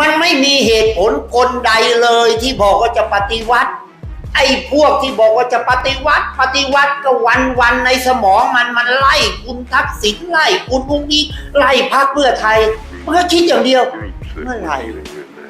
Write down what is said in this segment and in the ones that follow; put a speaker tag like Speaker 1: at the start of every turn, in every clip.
Speaker 1: มันไม่มีเหตุผลคนใดเลยที่บอกว่าจะปฏิวัติ ไอ้พวกที่บอกว่าจะปฏิวัติ ปฏิวัติก็วันวันในสมองมันมันไล่คุณทักษิณไล่คุณพวกนี้ไล่พรรคเพื่อไทยมันก็คิดอย่างเดียว เมื่อไหร่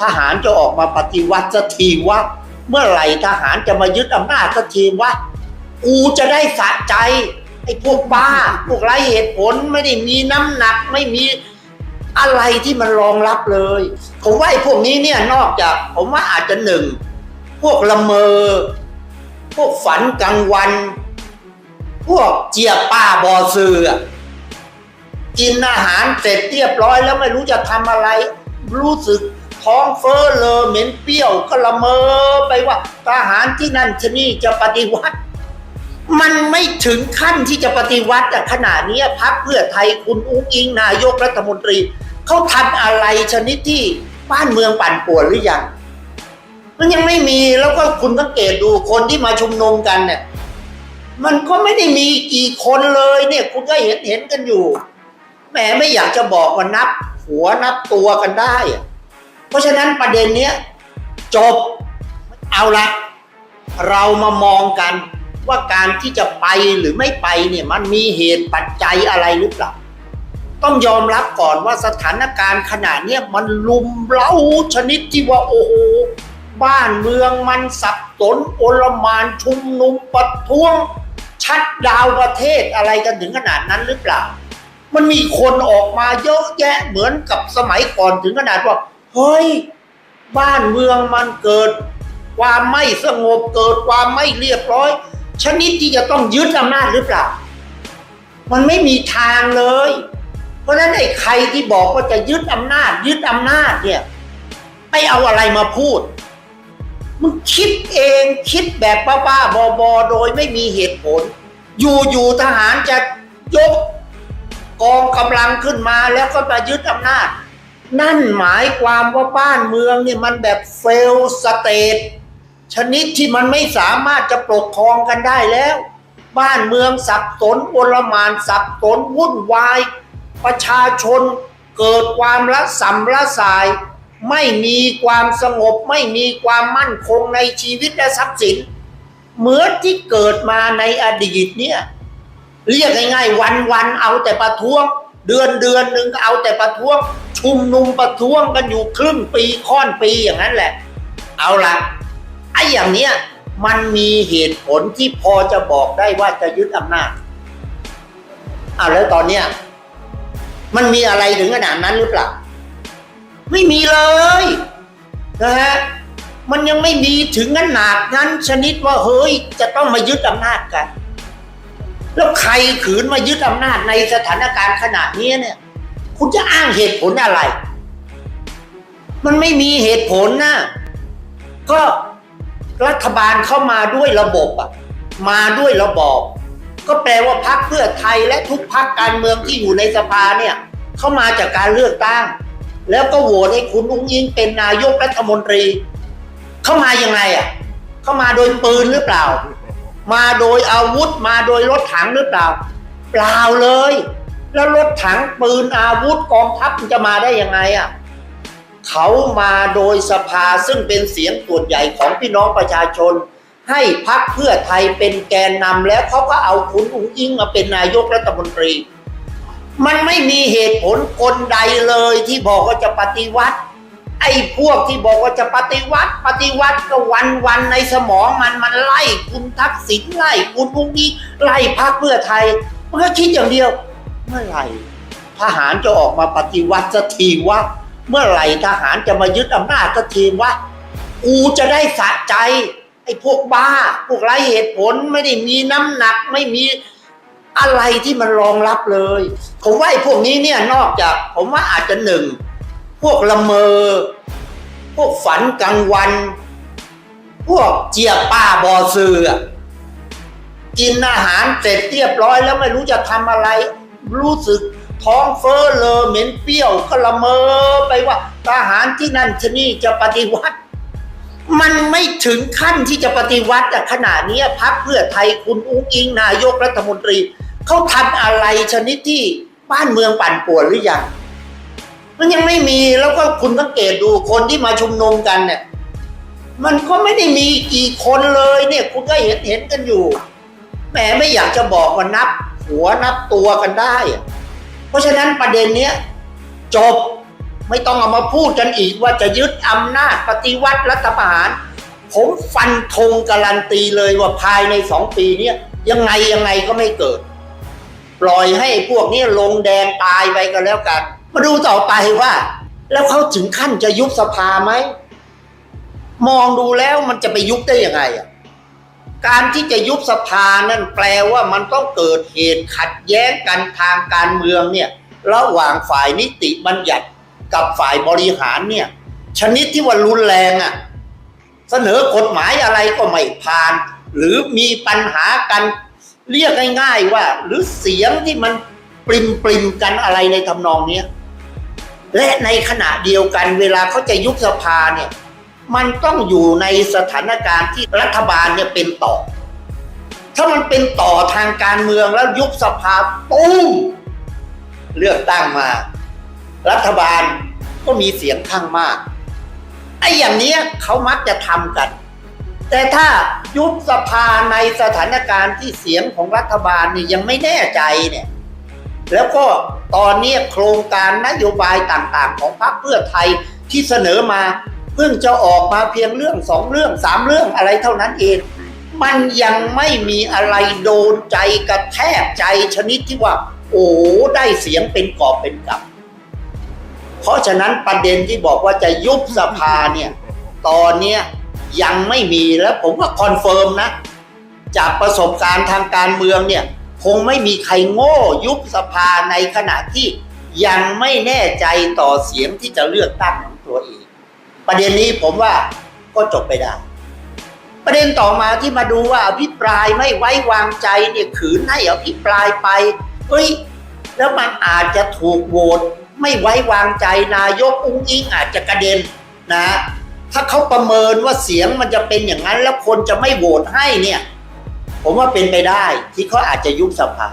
Speaker 1: ทหารจะออกมาปฏิวัติสักทีวะเมื่อไหร่ทหารจะมายึดอำนาจสักทีวะกูจะได้สะใจไอ้พวกบ้าพวกไร้เหตุผลไม่ได้มีน้ำหนักไม่มีอะไรที่มันรองรับเลย ผมว่าไอ้พวกนี้เนี่ยนอกจาก ผมว่าอาจจะหนึ่ง พวกละเมอ พวกฝันกลางวัน พวกเจียป้าบอซืออกินอาหารเสร็จเรียบร้อยแล้วไม่รู้จะทำอะไร รู้สึกท้องเฟ้อเลอเหม็นเปรี้ยวก็ละเมอไปว่าทหารที่นั่นชนี่จะปฏิวัติ มันไม่ถึงขั้นที่จะปฏิวัติแต่ขนาดนี้พักเพื่อไทยคุณอุ้งอิงนายกรัฐมนตรี เขาทำอะไรชนิดที่ บ้านเมืองปั่นป่วนหรือยัง มันยังไม่มีแล้วก็คุณสังเกตดูคนที่มาชุมนุมกันเนี่ย มันก็ไม่ได้มีกี่คนเลยเนี่ย คุณก็เห็นเห็นกันอยู่แหมไม่อยากจะบอกว่านับ หัวนับตัวกันได้อะเพราะฉะนั้นประเด็นเนี้ยจบเอาละเรามามองกันว่าการที่จะไปหรือไม่ไปเนี่ยมันมีเหตุปัจจัยอะไรหรือเปล่า ต้องยอมรับก่อนว่าสถานการณ์ขนาดเนี้ยมันลุมเล้าชนิดที่ว่าโอ้โหบ้านเมืองมันสับสนโอลมานชุมนุมประท้วง ชัดดาวประเทศอะไรกันถึงขนาดนั้นหรือเปล่า มันมีคนออกมาเยอะแยะเหมือนกับสมัยก่อนถึงขนาดว่าเฮ้ยบ้านเมืองมันเกิด ความไม่สงบเกิดความไม่เรียบร้อย ชนิดที่จะต้องยึดอำนาจหรือเปล่า มันไม่มีทางเลย เพราะฉะนั้นไอ้ใครที่บอกว่าจะยึดอำนาจ ยึดอำนาจเนี่ยไปเอาอะไรมาพูด มึงคิดเองคิดแบบบ้าๆบอๆโดยไม่มีเหตุผล อยู่ๆทหารจะยกกองกำลังขึ้นมาแล้วก็มายึดอำนาจ นั่นหมายความว่าบ้านเมืองเนี่ยมันแบบเฟลสเตทชนิดที่มันไม่สามารถจะปกครองกันได้แล้ว บ้านเมืองสับสนโอลมานสับสนวุ่นวาย ประชาชนเกิดความละสัมละสาย ไม่มีความสงบ ไม่มีความมั่นคงในชีวิตและทรัพย์สิน เหมือนที่เกิดมาในอดีตเนี่ยเรียกง่ายๆวันวันๆเอาแต่ประท้วง เดือนเดือนหนึ่งก็เอาแต่ประท้วง ชุมนุมประท้วงกันอยู่ครึ่งปีค่อนปีอย่างนั้นแหละ เอาละไอ้อย่างเนี้ยมันมีเหตุผลที่พอจะบอกได้ว่าจะยึดอำนาจเอาแล้วตอนเนี้ย มันมีอะไรถึงขนาดนั้นหรือเปล่า ไม่มีเลยนะฮะมันยังไม่มีถึงขนาดนั้น ชนิดว่าเฮ้ย จะต้องมายึดอำนาจกัน แล้วใครขืนมายึดอำนาจในสถานการณ์ขนาดนี้เนี่ย คุณจะอ้างเหตุผลอะไร มันไม่มีเหตุผลนะก็รัฐบาลเข้ามาด้วยระบบอะมาด้วยระบอบ ก็แปลว่าพรรคเพื่อไทยและทุกพรรคการเมืองที่อยู่ในสภาเนี่ยเข้ามาจากการเลือกตั้ง แล้วก็โหวตให้คุณอุ้งอิงเป็นนายกรัฐมนตรี เข้ามายังไงอะ เข้ามาโดยปืนหรือเปล่า มาโดยอาวุธมาโดยรถถังหรือเปล่า เปล่าเลย แล้วรถถังปืนอาวุธกองทัพจะมาได้ยังไงอะเขามาโดยสภาซึ่งเป็นเสียงส่วนใหญ่ของพี่น้องประชาชน ให้พักเพื่อไทยเป็นแกนนำแล้วเขาก็เอาคุณอุ้งอิงมาเป็นนายกรัฐมนตรี มันไม่มีเหตุผลคนใดเลยที่บอกว่าจะปฏิวัติ ไอ้พวกที่บอกว่าจะปฏิวัติ ปฏิวัติก็วันวันในสมองมันมันไล่คุณทักษิณไล่คุณอุ้งอิงไล่พักเพื่อไทย มันก็คิดอย่างเดียว เมื่อไหร่ทหารจะออกมาปฏิวัติสักทีวะเมื่อไหร่ทหารจะมายึดอำนาจสักทีวะกูจะได้สะใจ ไอ้พวกบ้า พวกไร้เหตุผลไม่ได้มีน้ำหนักไม่มีอะไรที่มันรองรับเลย ผมว่าไอ้พวกนี้เนี่ยนอกจาก ผมว่าอาจจะหนึ่ง พวกละเมอ พวกฝันกลางวัน พวกเจียป้าบอซืออกินอาหารเสร็จเรียบร้อยแล้วไม่รู้จะทำอะไร รู้สึกท้องเฟ้อเลอเหม็นเปรี้ยวก็ละเมอไปว่าทหารที่นั่นที่นี่จะปฏิวัติ มันไม่ถึงขั้นที่จะปฏิวัติแต่ขนาดนี้พักเพื่อไทยคุณอุ้งอิงนายกรัฐมนตรีเขาทำอะไรชนิดที่บ้านเมืองปั่นป่วนหรือยังมันยังไม่มีแล้วก็คุณสังเกตดูคนที่มาชุมนุมกันเนี่ย มันก็ไม่ได้มีกี่คนเลยเนี่ย คุณก็เห็นเห็นกันอยู่แหมไม่อยากจะบอกว่านับ หัวนับตัวกันได้ เพราะฉะนั้นประเด็นเนี้ยจบ ไม่ต้องเอามาพูดกันอีกว่าจะยึดอำนาจปฏิวัติรัฐประหาร ผมฟันธงการันตีเลยว่าภายในสองปีนี้ยยังไงยังไงก็ไม่เกิด ปล่อยให้พวกนี้ลงแดงตายไปกันแล้วกัน มาดูต่อไปว่า แล้วเขาถึงขั้นจะยุบสภาไหม มองดูแล้วมันจะไปยุบได้ยังไงอะการที่จะยุบสภานั่นแปลว่ามันต้องเกิดเหตุขัดแย้งกันทางการเมืองเนี่ยระหว่างฝ่ายนิติบัญญัติ กับฝ่ายบริหารเนี่ย ชนิดที่ว่ารุนแรงอะ เสนอกฎหมายอะไรก็ไม่ผ่าน หรือมีปัญหากันเรียกง่าย ๆ ว่า หรือเสียงที่มันปริมปริมกันอะไรในทำนองเนี้ยและในขณะเดียวกันเวลาเขาจะยุบสภาเนี่ย มันต้องอยู่ในสถานการณ์ที่รัฐบาลเนี่ยเป็นต่อ ถ้ามันเป็นต่อทางการเมืองแล้วยุบสภาปุ้มเลือกตั้งมา รัฐบาลก็มีเสียงข้างมากไอ้อย่างนี้เขามักจะทำกัน แต่ถ้ายุบสภาในสถานการณ์ที่เสียงของรัฐบาลนี่ยังไม่แน่ใจเนี่ยแล้วก็ตอนนี้โครงการนโยบายต่างๆ ของพรรคเพื่อไทยที่เสนอมาเพิ่งจะออกมาเพียงเรื่องสองเรื่องสามเรื่องอะไรเท่านั้นเอง มันยังไม่มีอะไรโดนใจกระแทกใจชนิดที่ว่า โอ้ได้เสียงเป็นกอบเป็นกำ เพราะฉะนั้นประเด็นที่บอกว่าจะยุบสภาเนี่ย ตอนเนี้ยยังไม่มีแล้วผมก็คอนเฟิร์มนะ จากประสบการณ์ทางการเมืองเนี่ย คงไม่มีใครโง่ยุบสภาในขณะที่ยังไม่แน่ใจต่อเสียงที่จะเลือกตั้งของตัวเอง ประเด็นนี้ผมว่าก็จบไปได้ ประเด็นต่อมาที่มาดูว่าอภิปรายไม่ไว้วางใจเนี่ยขืนให้อภิปรายไปเฮ้ยแล้วมันอาจจะถูกโหวต ไม่ไว้วางใจนายกอุ้งอิงอาจจะกระเด็นนะ ถ้าเขาประเมินว่าเสียงมันจะเป็นอย่างนั้น แล้วคนจะไม่โหวตให้เนี่ย ผมว่าเป็นไปได้ที่เขาอาจจะยุบสภา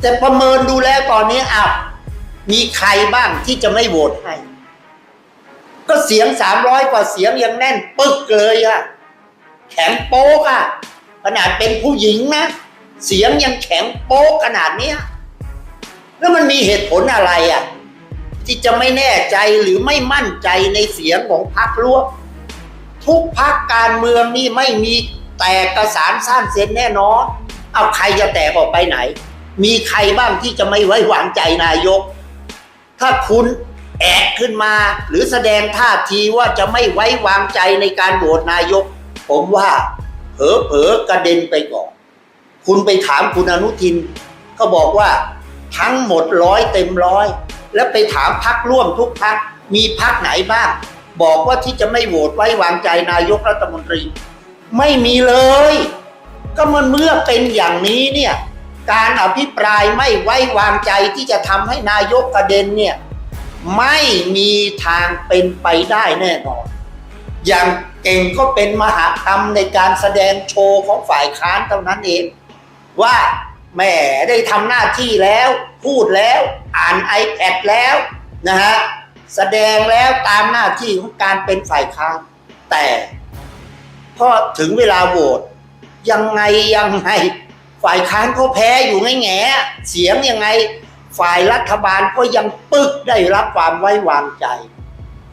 Speaker 1: แต่ประเมินดูแล้วตอนนี้อ้าวมีใครบ้างที่จะไม่โหวตให้ ก็เสียงสามร้อยกว่าเสียงยังแน่นปึกเลยอะแข็งโป๊กอะขนาดเป็นผู้หญิงนะเสียงยังแข็งโป๊กขนาดเนี้ยแล้วมันมีเหตุผลอะไรอะ ที่จะไม่แน่ใจหรือไม่มั่นใจในเสียงของพรรคร่วมทุกพรรคการเมืองนี่ไม่มีแตกกระสานสั้นเซ็นแน่นอน เอาใครจะแตกออกไปไหน มีใครบ้างที่จะไม่ไว้วางใจนายก ถ้าคุณแอกขึ้นมา หรือแสดงท่าทีว่าจะไม่ไว้วางใจในการโหวตนายก ผมว่าเผลอๆกระเด็นไปก่อน คุณไปถามคุณอนุทินเขาบอกว่าทั้งหมดร้อยเต็มร้อย แล้วไปถามพักร่วมทุกพักมีพักไหนบ้าง บอกว่าที่จะไม่โหวตไว้วางใจนายกรัฐมนตรี ไม่มีเลย ก็มันเมื่อเป็นอย่างนี้เนี่ยการอภิปรายไม่ไว้วางใจที่จะทำให้นายกกระเด็นเนี่ยไม่มีทางเป็นไปได้แน่นอน อย่างเก่งก็เป็นมหากรรมในการแสดงโชว์ของฝ่ายค้านเท่านั้นเอง ว่า แหม่ได้ทำหน้าที่แล้ว พูดแล้ว อ่าน iPad แล้วนะฮะแสดงแล้วตามหน้าที่ของการเป็นฝ่ายค้านแต่พอถึงเวลาโหวตยังไงยังไง ฝ่ายค้านเขาแพ้อยู่ไงแง่เสียงยังไง ฝ่ายรัฐบาลก็ยังปึกได้รับความไว้วางใจ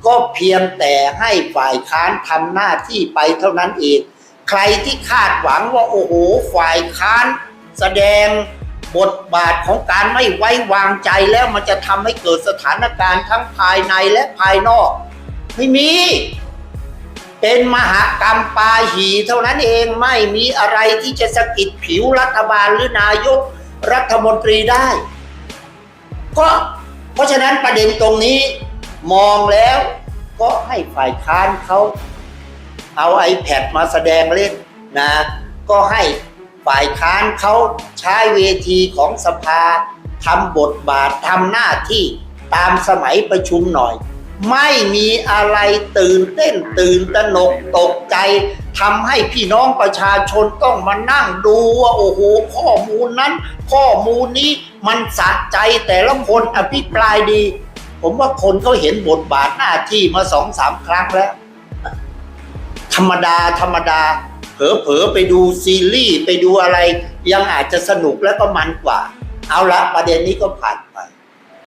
Speaker 1: ก็เพียงแต่ให้ฝ่ายค้านทำหน้าที่ไปเท่านั้นเอง ใครที่คาดหวังว่าโอ้โห ฝ่ายค้าน แสดงบทบาทของการไม่ไว้วางใจแล้วมันจะทำให้เกิดสถานการณ์ทั้งภายในและภายนอก ไม่มี เป็นมหากรรมปาหีเท่านั้นเองไม่มีอะไรที่จะสะกิดผิวรัฐบาลหรือนายกรัฐมนตรีได้ ก็เพราะฉะนั้นประเด็นตรงนี้มองแล้วก็ให้ฝ่ายค้านเขาเอา iPad มาแสดงเล่นนะ ก็ให้ ฝ่ายค้านเขาใช้เวทีของสภาทำบทบาททำหน้าที่ตามสมัยประชุมหน่อย ไม่มีอะไรตื่นเต้นตื่นตระหนกตกใจทำให้พี่น้องประชาชนต้องมานั่งดูว่าโอ้โหข้อมูลนั้น ข้อมูลนี้มันสะใจแต่ละคนอภิปรายดี ผมว่าคนเขาเห็นบทบาทหน้าที่มาสองสามครั้งแล้ว ธรรมดาธรรมดา เผลอๆไปดูซีรีส์ไปดูอะไร ยังอาจจะสนุกแล้วก็มันกว่า เอาละประเด็นนี้ก็ผ่านไป